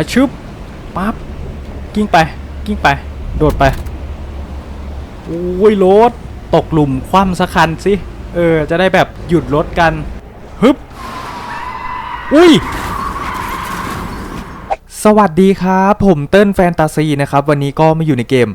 ฮัชึบปั๊บกิ้งไป กิ้งไป โดดไปโอ้ยรถตกหลุมคว่ำสักคันสิ เออ จะได้แบบหยุดรถกัน ฮึบ อุ้ย สวัสดีครับ ผมเติ้ลแฟนตาซีนะครับ วันนี้ก็มาอยู่ในเกม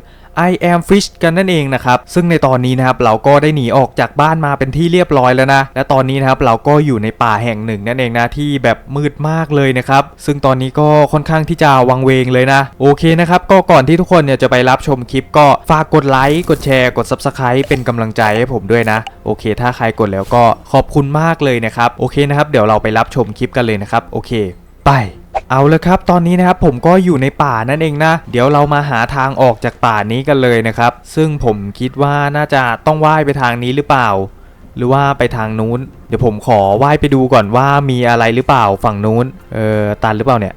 I am Fish กันนั่นเองนะครับ ซึ่งในตอนนี้นะครับเราก็ได้หนีออกจากบ้านมาเป็นที่เรียบร้อยแล้วนะ และตอนนี้นะครับเราก็อยู่ในป่าแห่งหนึ่งนั่นเองนะที่แบบมืดมากเลยนะครับ ซึ่งตอนนี้ก็ค่อนข้างที่จะวังเวงเลยนะ โอเคนะครับ ก็ก่อนที่ทุกคนเนี่ยจะไปรับชมคลิปก็ฝากกดไลค์กดแชร์กด Subscribe เป็นกำลังใจให้ผมด้วยนะ โอเค ถ้าใครกดแล้วก็ขอบคุณมากเลยนะครับ โอเคนะครับ เดี๋ยวเราไปรับชมคลิปกันเลยนะครับ โอเค ไป เอาละครับ ตอนนี้นะครับผมก็อยู่ในป่านั่นเองนะ เดี๋ยวเรามาหาทางออกจากป่านี้กันเลยนะครับ ซึ่งผมคิดว่าน่าจะต้องว่ายไปทางนี้หรือเปล่า หรือว่าไปทางนู้น เดี๋ยวผมขอว่ายไปดูก่อนว่ามีอะไรหรือเปล่าฝั่งนู้น เออตันหรือเปล่าเนี่ย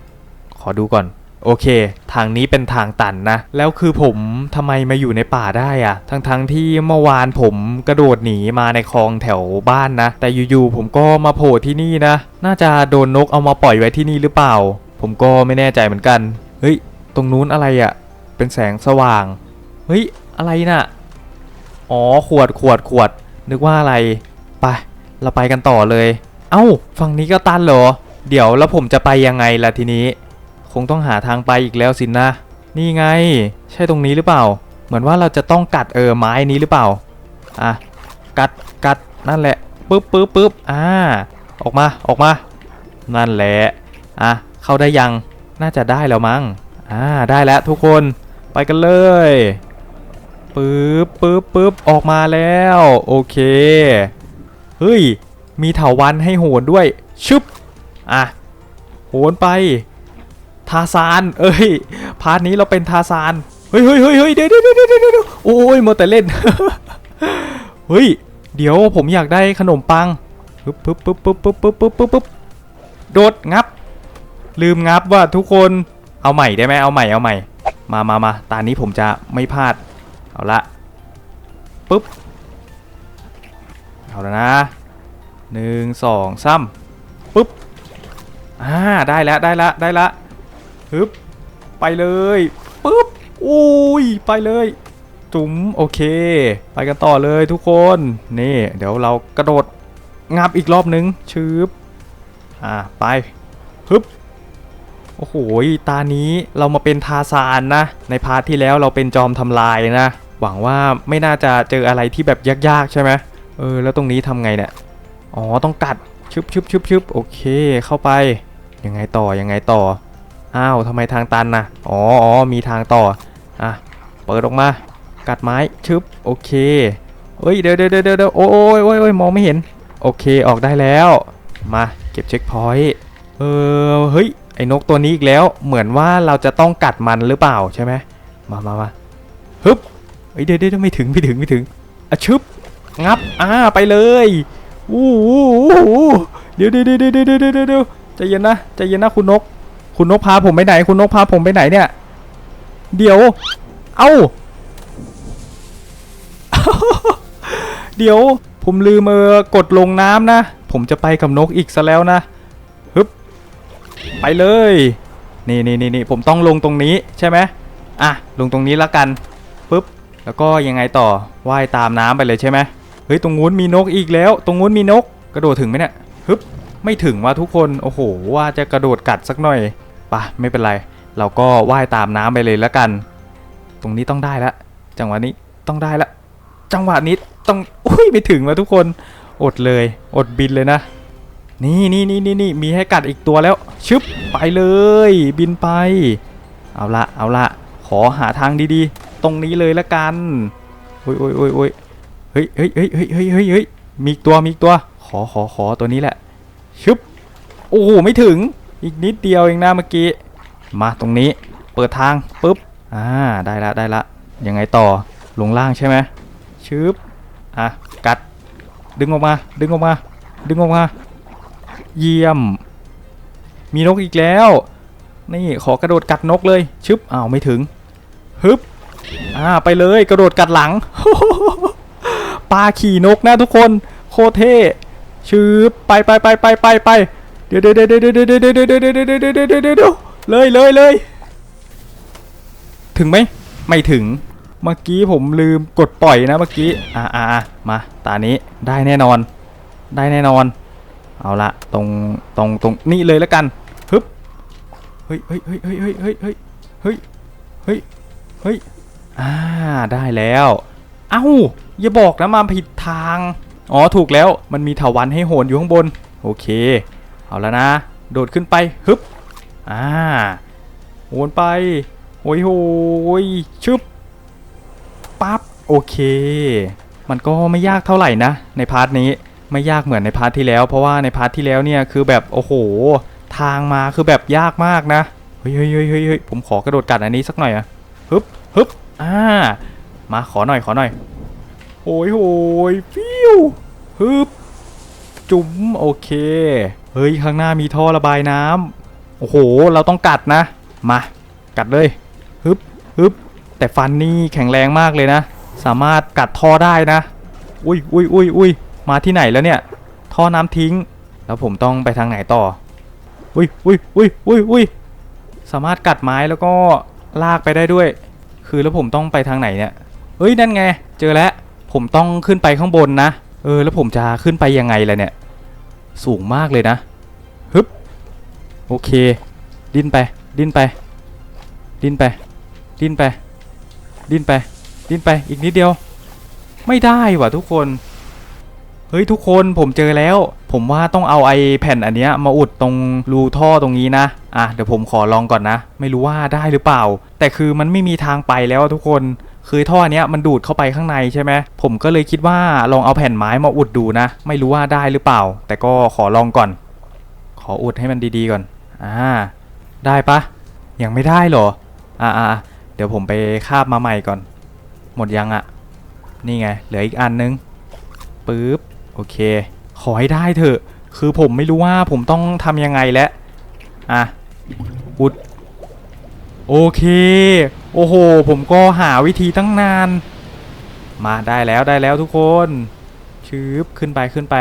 ขอดูก่อน โอเค ทางนี้เป็นทางตันนะ แล้วคือผมทำไมมาอยู่ในป่าได้อะทั้งๆทที่เมื่อวานผมกระโดดหนีมาในคลองแถวบ้านนะ แต่อยู่ๆผมก็มาโผล่ที่นี่นะ น่าจะโดนนกเอามาปล่อยไว้ที่นี่หรือเปล่า ผมก็ไม่แน่ใจเหมือนกัน เฮ้ย ตรงนู้นอะไรอะเป็นแสงสว่าง เฮ้ย อะไรน่ะ อ๋อ ขวด ขวด ขวด นึกว่าอะไร ไป เราไปกันต่อเลย เอ้า ฝั่งนี้ก็ตันเหรอ เดี๋ยวแล้วผมจะไปยังไงล่ะทีนี้ งต้องหาทางไปอีกแล้วสินนะ นี่ไง ใช่ตรงนี้หรือเปล่า เหมือนว่าเราจะต้องกัดเออไม้นี้หรือเปล่า อะ กัด กัด นั่นแหละ ปึ๊บปึ๊บปึ๊บอ่า ออกมา ออกมา นั่นแหละ อะ เข้าได้ยัง น่าจะได้แล้วมั้ง อ่า ได้แล้วทุกคน ไปกันเลย ปึ๊บปึ๊บปึ๊บออกมาแล้ว โอเค เฮ้ย มีเถาวันให้โหนด้วย ชึบ อะ โหนไป ทาซาน เอ้ย พาร์ทนี้เราเป็นทาซาน เฮ้ยเฮ้ยเฮ้ยเฮ้ยเดี๋ยวเดี๋ยวเดี๋ยวเดี๋ยวเดี๋ยวโอ้ยมัวแต่เล่น เฮ้ย เดี๋ยวผมอยากได้ขนมปังปึ๊บปึ๊บปึ๊บปึ๊บปึ๊บปึ๊บปึ๊บปึ๊บปึ๊บโดดงับ ลืมงับว่าทุกคน เอาใหม่ได้ไหมเอาใหม่ เอาใหม่ มามามาตอนนี้ผมจะไม่พลาด เอาละปึ๊บ เอาแล้วนะหนึ่งสองสามปึ๊บ อ่า ได้แล้ว ได้แล้วได้แล้ว ฮึบไปเลยปึ๊บอุ้ยไปเลยจุ๋มโอเค ไปกันต่อเลยทุกคนนี่เดี๋ยวเรากระโดดงับอีกรอบนึงชืบอ่าไปฮึบโอ้โหตานี้เรามาเป็นทาซานนะ ในพาร์ทที่แล้วเราเป็นจอมทำลายนะ หวังว่าไม่น่าจะเจออะไรที่แบบยากๆใช่ไหมเออแล้วตรงนี้ทำไงเนี่ยอ๋อต้องกัดชึบชึบชึบชึบโอเคเข้าไปยังไงต่อยังไงต่อ อ้าวทำไมทางตันนะอ๋ออ๋อมีทางต่อ อะ เปิดออกมา กัดไม้ ชึบ โอเคเฮ้ย เดี๋ยวเดี๋ยวเดี๋ยวโอ้ยโอ้ยโอ้ยมองไม่เห็น โอเค ออกได้แล้ว มา เก็บเช็คพอยต์ เออ เฮ้ย ไอ้นกตัวนี้อีกแล้ว เหมือนว่าเราจะต้องกัดมันหรือเปล่าใช่ไหม มามามาฮึบเฮ้ย เดี๋ยวเดี๋ยวไม่ถึง ไม่ถึง ไม่ถึงอะชึบ งับ อ่า ไปเลยอู้เดี๋ยวเดี๋ยวเดี๋ยวเดี๋ยวเดี๋ยวใจเย็นนะ ใจเย็นนะคุณนก คุณนกพาผมไปไหน คุณนกพาผมไปไหนเนี่ย เดี๋ยว เอ้า เดี๋ยว ผมลืมเออกดลงน้ำนะ ผมจะไปกับนกอีกซะแล้วนะฮึบไปเลย นี่นี่นี่นี่ผมต้องลงตรงนี้ใช่ไหมอะ ลงตรงนี้แล้วกันปุ๊บ แล้วก็ยังไงต่อ ว่ายตามน้ำไปเลยใช่ไหมเฮ้ย ตรงนู้นมีนกอีกแล้ว ตรงนู้นมีนก กระโดดถึงไหมเนี่ย ฮึบ ไม่ถึงว่ะทุกคน โอ้โห ว่าจะกระโดดกัดสักหน่อยะไม่เป็นไร เราก็ว่ายตามน้ำไปเลยแล้วกัน ตรงนี้ต้องได้ละ จังหวะนี้ต้องได้ละ จังหวะนี้ต้องอุ้ยไม่ถึงว่ะทุกคนอดเลย อดบินเลยนะ นี่นี่นี่นี่นี่มีให้กัดอีกตัวแล้ว ชึบไปเลย บินไป เอาละเอาละขอหาทางดีๆ ตรงนี้เลยละกันโอ้ยโอ้ยโอ้ยโอ้ยเฮ้ยเฮ้ยเฮ้ยเฮ้ยเฮ้ยเฮ้ยเฮ้ยมีตัวมีตัว ขอขอขอตัวนี้แหละ ชึบโอ้ไม่ถึง อีกนิดเดียวเองนะเมื่อกี้ มาตรงนี้เปิดทางปุ๊บอ่าได้ละได้ละยังไงต่อลงล่างใช่ไหมชึบอะกัด ดึงออกมา ดึงออกมา ดึงออกมา เยี่ยม มีนกอีกแล้ว นี่ขอกระโดดกัดนกเลยชึบอ้าวไม่ถึงฮึบอ่าไปเลยกระโดดกัดหลังปลาขี่นกนะทุกคน โคเท่ชึบไปไปไปไปไปไป เดี๋ยวเดี๋ยวเดี๋ยวเดี๋ยวเดี๋ยวเดี๋ยวเดี๋ยวเดี๋ยวเดี๋ยวเดี๋ยวเดี๋ยวเดี๋ยวเลยเลยเลยถึงไหมไม่ถึงเมื่อกี้ผมลืมกดปล่อยนะเมื่อกี้อ่าอ่าอ่ามาตานี้ได้แน่นอน ได้แน่นอน เอาละตรงตรงตรงนี่เลยแล้วกันฮึบเฮ้ยเฮ้ยเฮ้ยเฮ้ยเฮ้ยเฮ้ยเฮ้ยเฮ้ยเฮ้ยเฮ้ยอ่าได้แล้ว เอ้าอย่าบอกนะมาผิดทางอ๋อถูกแล้วมันมีเถาวันให้โหนอยู่ข้างบนโอเค เอาแล้วนะ โดดขึ้นไปฮึบอ่าโหนไปโอ้ยโหยชึบปั๊บโอเค มันก็ไม่ยากเท่าไหร่นะ ในพาร์ทนี้ไม่ยากเหมือนในพาร์ทที่แล้ว เพราะว่าในพาร์ทที่แล้วเนี่ยคือแบบโอ้โห ทางมาคือแบบยากมากนะเฮ้ยเฮ้ยเฮ้ยเฮ้ยเฮ้ยผมขอกระโดดกัดอันนี้สักหน่อยอะฮึบฮึบอ่ามาขอหน่อยขอหน่อยโอ้ยโหยฟิวฮึบจุ๋มโอเค เฮ้ย ข้างหน้ามีท่อระบายน้ำโอ้โห เราต้องกัดนะ มา กัดเลยฮึบฮึบแต่ฟันนี่แข็งแรงมากเลยนะ สามารถกัดท่อได้นะ อุ้ยอุ้ยอุ้ยอุ้ยมาที่ไหนแล้วเนี่ย ท่อน้ำทิ้ง แล้วผมต้องไปทางไหนต่อ อุ้ยอุ้ยอุ้ยอุ้ยอุ้ยสามารถกัดไม้แล้วก็ลากไปได้ด้วย คือแล้วผมต้องไปทางไหนเนี่ย เฮ้ย นั่นไง เจอแล้ว ผมต้องขึ้นไปข้างบนนะ เออ แล้วผมจะขึ้นไปยังไงล่ะเนี่ย สูงมากเลยนะฮึบโอเค ดิ้นไป ดิ้นไป ดิ้นไป ดิ้นไป ดิ้นไป ดิ้นไป อีกนิดเดียว ไม่ได้ว่ะทุกคน เฮ้ยทุกคนผมเจอแล้ว ผมว่าต้องเอาไอแผ่นอันเนี้ยมาอุดตรงรูท่อตรงนี้นะ อะเดี๋ยวผมขอลองก่อนนะ ไม่รู้ว่าได้หรือเปล่า แต่คือมันไม่มีทางไปแล้วทุกคน คือท่อเนี้ยมันดูดเข้าไปข้างในใช่ไหมผมก็เลยคิดว่าลองเอาแผ่นไม้มาอุดดูนะ ไม่รู้ว่าได้หรือเปล่า แต่ก็ขอลองก่อน ขออุดให้มันดีๆก่อน อ่า ได้ปะยังไม่ได้เหรออ่าอ่าเดี๋ยวผมไปคาบมาใหม่ก่อน หมดยังอะนี่ไง เหลืออีกอันนึงปึ๊บ โอเค ขอให้ได้เถอะ คือผมไม่รู้ว่าผมต้องทำยังไงแล้วอะอุดโอเค โอ้โห ผมก็หาวิธีตั้งนาน มาได้แล้วได้แล้วทุกคนชืบขึ้นไปขึ้นไป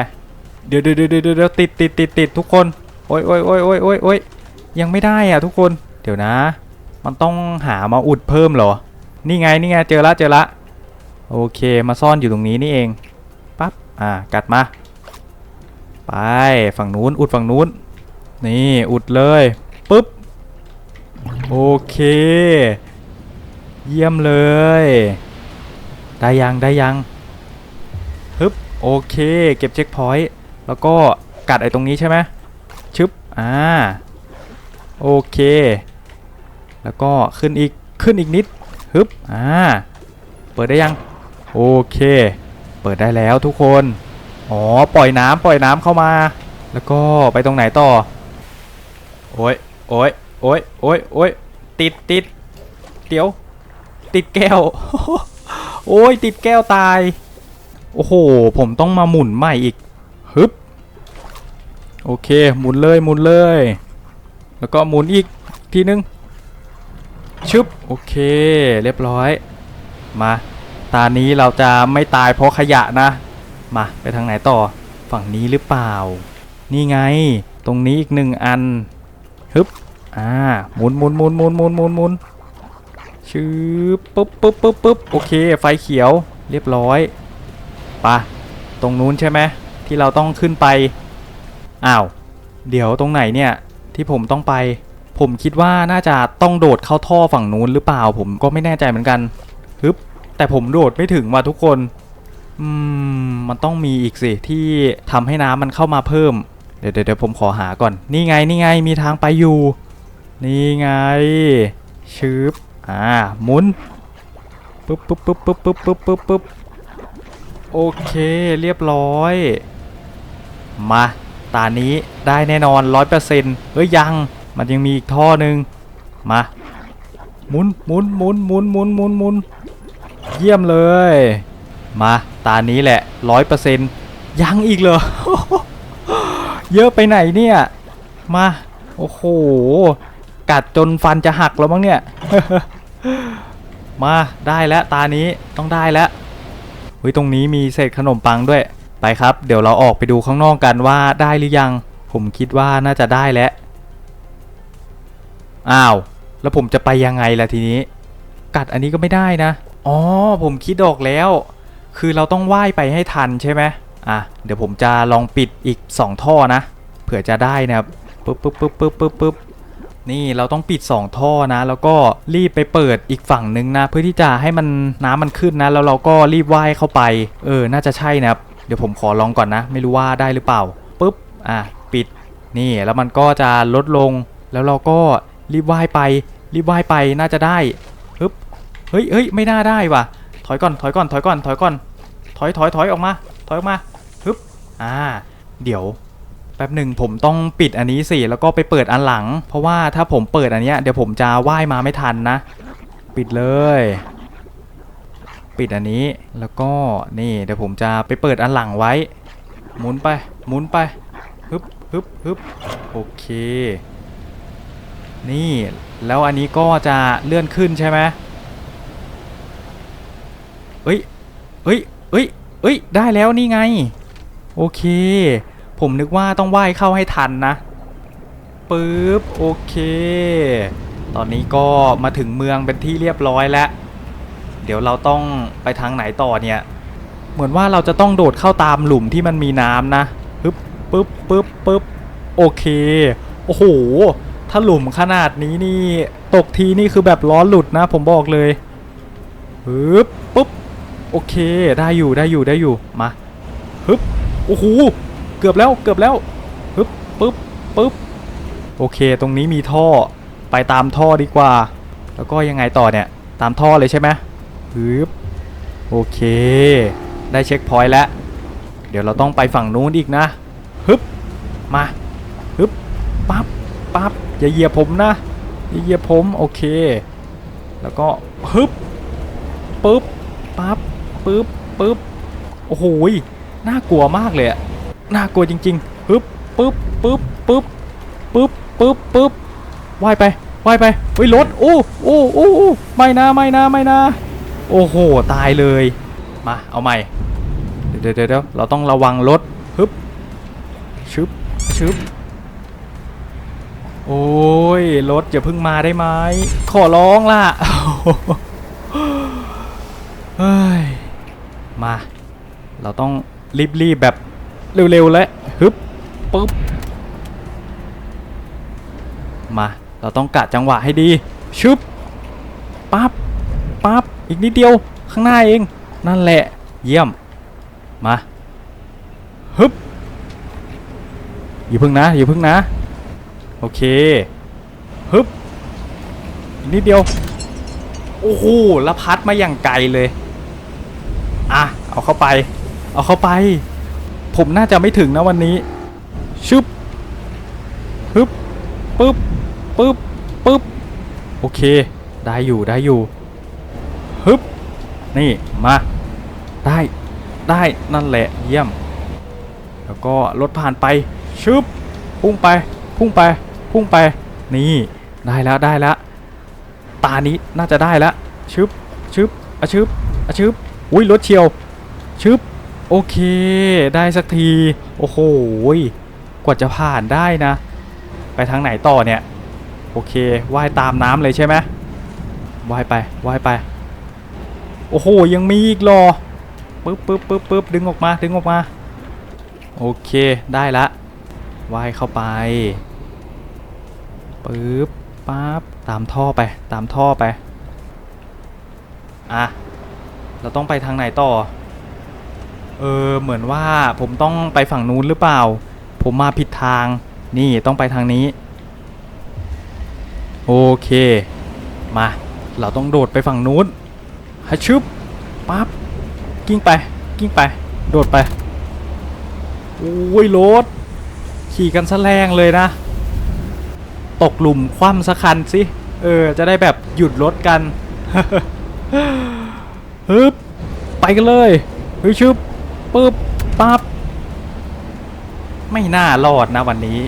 เดี๋ยวเดี๋ยวเดี๋ยวเดี๋ยวเดี๋ยวติดติดติดติดทุกคน โอ้ยโอ้ยโอ้ยโอ้ยโอ้ยโอ้ยยังไม่ได้อะทุกคน เดี๋ยวนะ มันต้องหามาอุดเพิ่มเหรอ นี่ไงนี่ไงเจอละเจอละ โอเค มาซ่อนอยู่ตรงนี้นี่เอง อ่ากัดมา ไปฝั่งนู้นอุดฝั่งนู้น นี่อุดเลยปุ๊บโอเค เยี่ยมเลย ได้ยังได้ยังฮึบโอเค เก็บเช็คพอยต์แล้วก็กัดไอ้ตรงนี้ใช่ไหมชึบอ่าโอเค แล้วก็ขึ้นอีกขึ้นอีกนิดฮึบอ่าเปิดได้ยัง โอเค เปิดได้แล้วทุกคน อ๋อ ปล่อยน้ำปล่อยน้ำเข้ามา แล้วก็ไปตรงไหนต่อ โอ้ยโอ้ยโอ้ยโอ้ยโอ้ยติดติดเดี๋ยว ติดแก้ว โอ้ยติดแก้วตาย โอ้โห ผมต้องมาหมุนใหม่อีก ฮึบ โอเค หมุนเลยหมุนเลย แล้วก็หมุนอีกทีนึง ชึบ โอเค เรียบร้อย มา ตานี้เราจะไม่ตายเพราะขยะนะ มาไปทางไหนต่อ ฝั่งนี้หรือเปล่า นี่ไง ตรงนี้อีกหนึ่งอันฮึบอ่าหมุนหมุนหมุนหมุนหมุนหมุนหมุนชืบปุ๊บปุ๊บปุ๊บปุ๊บโอเค ไฟเขียวเรียบร้อยปะตรงนู้นใช่ไหมที่เราต้องขึ้นไปอ้าวเดี๋ยวตรงไหนเนี่ยที่ผมต้องไป ผมคิดว่าน่าจะต้องโดดเข้าท่อฝั่งนู้นหรือเปล่า ผมก็ไม่แน่ใจเหมือนกัน แต่ผมโดดไม่ถึงว่ะทุกคนอืมมันต้องมีอีกสิที่ทำให้น้ำมันเข้ามาเพิ่ม เดี๋ยวเดี๋ยวผมขอหาก่อน นี่ไงนี่ไงมีทางไปอยู่ นี่ไงชืบอ่าหมุนปึ๊บปึ๊บปึ๊บปึ๊บปึ๊บปึ๊บปึ๊บปึ๊บโอเคเรียบร้อย มาตานี้ได้แน่นอนร้อยเปอร์เซ็นต์เฮ้ยยังมันยังมีอีกท่อหนึ่งมาหมุนหมุนหมุนหมุนหมุนหมุนหมุน เยี่ยมเลย มาตานี้แหละร้อยเปอร์เซ็นต์ยังอีกเหรอ เยอะไปไหนเนี่ย มา โอ้โห กัดจนฟันจะหักแล้วมั้งเนี่ย มาได้แล้วตานี้ต้องได้แล้วเฮ้ยตรงนี้มีเศษขนมปังด้วย ไปครับ เดี๋ยวเราออกไปดูข้างนอกกันว่าได้หรือยัง ผมคิดว่าน่าจะได้แล้ว อ้าว แล้วผมจะไปยังไงล่ะทีนี้ กัดอันนี้ก็ไม่ได้นะ อ๋อผมคิดออกแล้ว คือเราต้องว่ายไปให้ทันใช่ไหมอะเดี๋ยวผมจะลองปิดอีก 2 ท่อนะ เผื่อจะได้นะครับปึ๊บปึ๊บปึ๊บปึ๊บปึ๊บปึ๊บนี่เราต้องปิด 2 ท่อนะ แล้วก็รีบไปเปิดอีกฝั่งนึงนะ เพื่อที่จะให้มันน้ำมันขึ้นนะ แล้วเราก็รีบว่ายเข้าไป เออ น่าจะใช่นะครับ เดี๋ยวผมขอลองก่อนนะ ไม่รู้ว่าได้หรือเปล่าปึ๊บอะปิดนี่แล้วมันก็จะลดลง แล้วเราก็รีบว่ายไป รีบว่ายไปน่าจะได้ เฮ้ยเฮ้ยไม่น่าได้ว่ะ ถอยก่อน ถอยก่อน ถอยก่อน ถอยก่อน ถอยถอยถอยออกมา ถอยออกมาฮึบ อ่า เดี๋ยว แป๊บหนึ่งผมต้องปิดอันนี้สิ แล้วก็ไปเปิดอันหลัง เพราะว่าถ้าผมเปิดอันเนี้ย เดี๋ยวผมจะว่ายมาไม่ทันนะ ปิดเลย ปิดอันนี้ แล้วก็ นี่ เดี๋ยวผมจะไปเปิดอันหลังไว้ หมุนไป หมุนไปฮึบฮึบฮึบโอเค นี่ แล้วอันนี้ก็จะเลื่อนขึ้นใช่ไหมเอ้ย เอ้ยเอ้ยเอ้ย ได้แล้วนี่ไง โอเค ผมนึกว่าต้องว่ายเข้าให้ทันนะปึ๊บโอเค ตอนนี้ก็มาถึงเมืองเป็นที่เรียบร้อยแล้ว เดี๋ยวเราต้องไปทางไหนต่อเนี่ย เหมือนว่าเราจะต้องโดดเข้าตามหลุมที่มันมีน้ำนะปึ๊บปึ๊บปึ๊บปึ๊บโอเค โอ้โห ถ้าหลุมขนาดนี้นี่ ตกทีนี่คือแบบล้อหลุดนะ ผมบอกเลยปึ๊บปึ๊บ โอเค ได้อยู่ได้อยู่ได้อยู่มาฮึบโอ้โหเกือบแล้วเกือบแล้วฮึบปึ๊บปึ๊บโอเค ตรงนี้มีท่อไปตามท่อดีกว่า แล้วก็ยังไงต่อเนี่ย ตามท่อเลยใช่ไหมฮึบโอเค ได้เช็คพอยต์แล้ว เดี๋ยวเราต้องไปฝั่งนู้นอีกนะฮึบมาฮึบปั๊บปั๊บอย่าเหยียบผมนะอย่าเหยียบผมโอเค แล้วก็ฮึบปึ๊บปั๊บ ปึ๊บปึ๊บโอ้โหยน่ากลัวมากเลยอะน่ากลัวจริงๆปึ๊บปึ๊บปึ๊บปึ๊บปึ๊บปึ๊บปึ๊บว่ายไปว่ายไปเฮ้ยรถโอ้โอ้โอ้โอ้ไม่นะไม่นะไม่นะโอ้โหตายเลยมาเอาใหม่เดี๋ยวเดี๋ยวเดี๋ยวเราต้องระวังรถฮึบชึบชึบโอ้ยรถอย่าเพิ่งมาได้ไหมขอร้องล่ะเฮ้ย มา เราต้องรีบๆแบบเร็วๆแล้วฮึบปึ๊บมาเราต้องกะจังหวะให้ดีชึบปั๊บปั๊บอีกนิดเดียวข้างหน้าเอง นั่นแหละเยี่ยม มาฮึบอยู่พึ่งนะอยู่พึ่งนะ โอเคฮึบอีกนิดเดียว โอ้โหแล้วพัดมาอย่างไกลเลย เอาเข้าไป เอาเข้าไป ผมน่าจะไม่ถึงนะวันนี้ ชึบฮึบปึ๊บปึ๊บปึ๊บโอเค ได้อยู่ได้อยู่ฮึบนี่มาได้ได้นั่นแหละเยี่ยม แล้วก็รถผ่านไปชึบพุ่งไป พุ่งไป พุ่งไป นี่ได้แล้วได้แล้วตานี้น่าจะได้แล้วชึบชึบอะชึบอะชึบอุ้ยรถเฉียว ชึบโอเค ได้สักที โอ้โหกว่าจะผ่านได้นะ ไปทางไหนต่อเนี่ย โอเคว่ายตามน้ำเลยใช่ไหมว่ายไปว่ายไป โอ้โห ยังมีอีกรอปึ๊บปึ๊บปึ๊บปึ๊บดึงออกมาดึงออกมา โอเคได้ละว่ายเข้าไปปึ๊บปั๊บตามท่อไปตามท่อไป อะ เราต้องไปทางไหนต่อ เออเหมือนว่าผมต้องไปฝั่งนู้นหรือเปล่า ผมมาผิดทาง นี่ต้องไปทางนี้ โอเค มา เราต้องโดดไปฝั่งนู้นฮัชึบปั๊บกิ้งไป กิ้งไป โดดไปโอ้ยรถขี่กันซะแรงเลยนะ ตกหลุมคว่ำสักคันสิ เออ จะได้แบบหยุดรถกันฮึบไปกันเลยเฮ้ยชึบ ปึ๊บปั๊บไม่น่ารอดนะวันนี้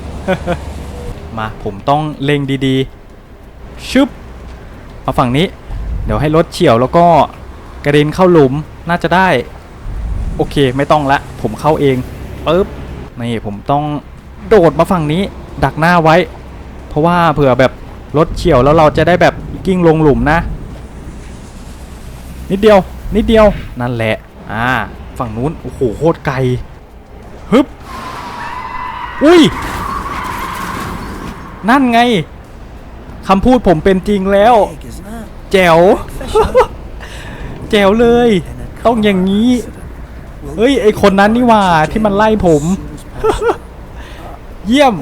มาผมต้องเล็งดีๆ ชึบมาฝั่งนี้ เดี๋ยวให้รถเฉียวแล้วก็กระเด็นเข้าหลุมน่าจะได้ โอเคไม่ต้องละ ผมเข้าเองปึ๊บนี่ผมต้องโดดมาฝั่งนี้ ดักหน้าไว้ เพราะว่าเผื่อแบบรถเฉียวแล้วเราจะได้แบบกิ้งลงหลุมนะ นิดเดียว นิดเดียวนั่นแหละ อ่า ฝั่งนู้น โอ้โหโคตรไกล ฮึบ อุ้ย นั่นไงคำพูดผมเป็นจริงแล้ว แจ๋ว แจ๋วเลย ต้องอย่างนี้ เฮ้ย ไอคนนั้นนี่ว่าที่มันไล่ผม เยี่ยม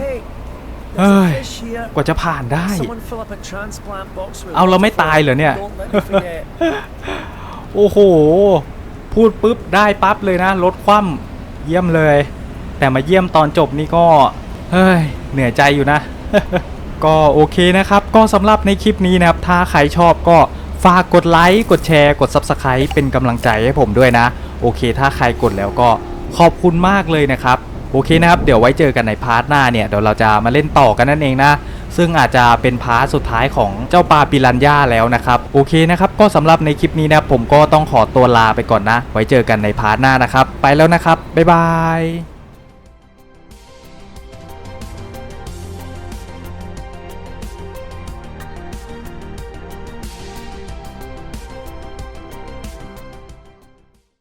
Hey, Ơi, there's a fish here. กว่าจะผ่านได้ เอาเราไม่ตายเหรอเนี่ย โอ้โห พูดปุ๊บได้ปั๊บเลยนะลดคว่ำเยี่ยมเลย แต่มาเยี่ยมตอนจบนี่ก็ เฮ้ย เหนื่อยใจอยู่นะ ก็โอเคนะครับ ก็สำหรับในคลิปนี้นะครับ ถ้าใครชอบก็ฝากกดไลค์ กดแชร์ กด Subscribe เป็นกำลังใจให้ผมด้วยนะ โอเค ถ้าใครกดแล้วก็ขอบคุณมากเลยนะครับ โอเคนะครับ เดี๋ยวไว้เจอกันในพาร์ทหน้าเนี่ยเดี๋ยวเราจะมาเล่นต่อกันนั่นเองนะซึ่งอาจจะเป็นพาร์ทสุดท้ายของเจ้าปลาปิรันย่าแล้วนะครับ โอเคนะครับ ก็สำหรับในคลิปนี้นะผมก็ต้องขอตัวลาไปก่อนนะ ไว้เจอกันในพาร์ทหน้านะครับ ไปแล้วนะครับ บ๊ายบาย